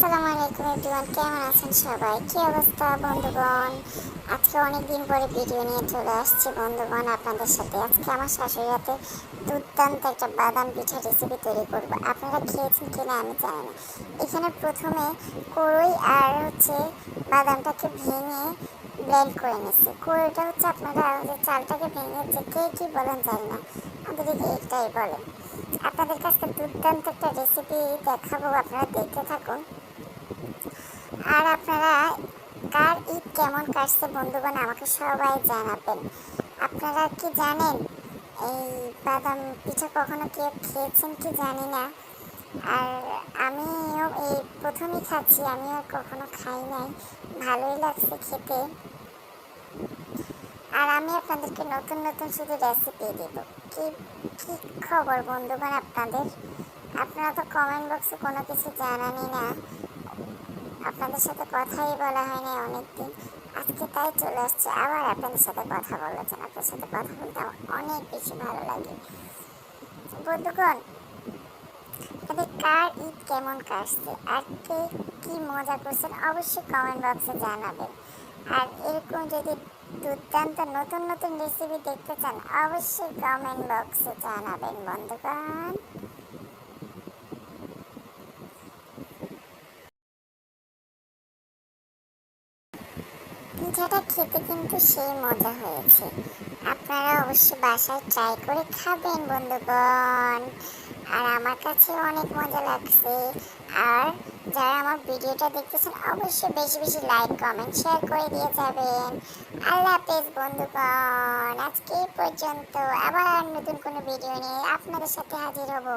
Sao আলাইকুম everyone কেমন আছেন সবাই? কি অবস্থা বন্ধুগণ? আজকে অনেক দিন পরে ভিডিও নিয়ে চলে আসছি বন্ধুগণ আপনাদের সাথে। আজকে আমার শাশুড়ি হাতে দুর্দান্ত একটা বাদাম পিঠা রেসিপি তৈরি করব। আপনারা খেয়েছেন কিনা আমি জানি না। এখানে প্রথমে কড়ই আর হচ্ছে বাদামটাকে ভেঙে ব্লেন্ড করে নিচ্ছি। কড়ইটা হচ্ছে আপনারা চালটাকে ভেঙে যে কে কী বলেন জানি না। আমাদের এটাই বলে। আপনাদের কাছে দুর্দান্ত একটা রেসিপি দেখাবো, আপনারা দেখতে থাকুন। আর আপনারা কার ঈদ কেমন কাটছে বন্ধুগণ আমাকে সবাই জানাবেন। আপনারা কি জানেন এই বাদাম পিঠা কখনো কেউ খেয়েছেন কি জানি না। আর আমিও এই প্রথমই খাচ্ছি আমিও কখনো খাই নাই। ভালোই লাগছে খেতে। আর আমি আপনাদেরকে নতুন নতুন শুধু রেসিপি দেব। কি কি খবর বন্ধুগণ আপনাদের? আপনারা তো কমেন্ট বক্সে কোনো কিছু জানানি না। আপনাদের সাথে কথাই বলা হয়নি অনেকদিন। আজকে তাই চলে আসছে। আবার আপনাদের সাথে কথা বলেছেন আপনার সাথে কথা বলতে অনেক বেশি ভালো লাগে। বন্ধুগণ আপনাদের কার ঈদ কেমন কাটছে? আর কে কি মজা করছেন? অবশ্যই কমেন্ট বক্সে জানাবেন। আর এরকম যদি দুর্দান্ত নতুন নতুন রেসিপি দেখতে চান, অবশ্যই কমেন্ট বক্সে জানাবেন বন্ধুগণ। পিঠাটা খেতে কিন্তু সেই মজা হয়েছে। আপনারা অবশ্যই বাসায় ট্রাই করে খাবেন বন্ধুগণ আর আমার কাছে অনেক মজা লাগছে। আর যারা আমার ভিডিওটা দেখতেছেন, অবশ্যই বেশি বেশি লাইক কমেন্ট শেয়ার করে দিয়ে যাবেন। আল্লাহ হাফেজ বন্ধুগণ আজকে এই পর্যন্ত। আবার নতুন কোনো ভিডিও নিয়ে আপনাদের সাথে হাজির হব।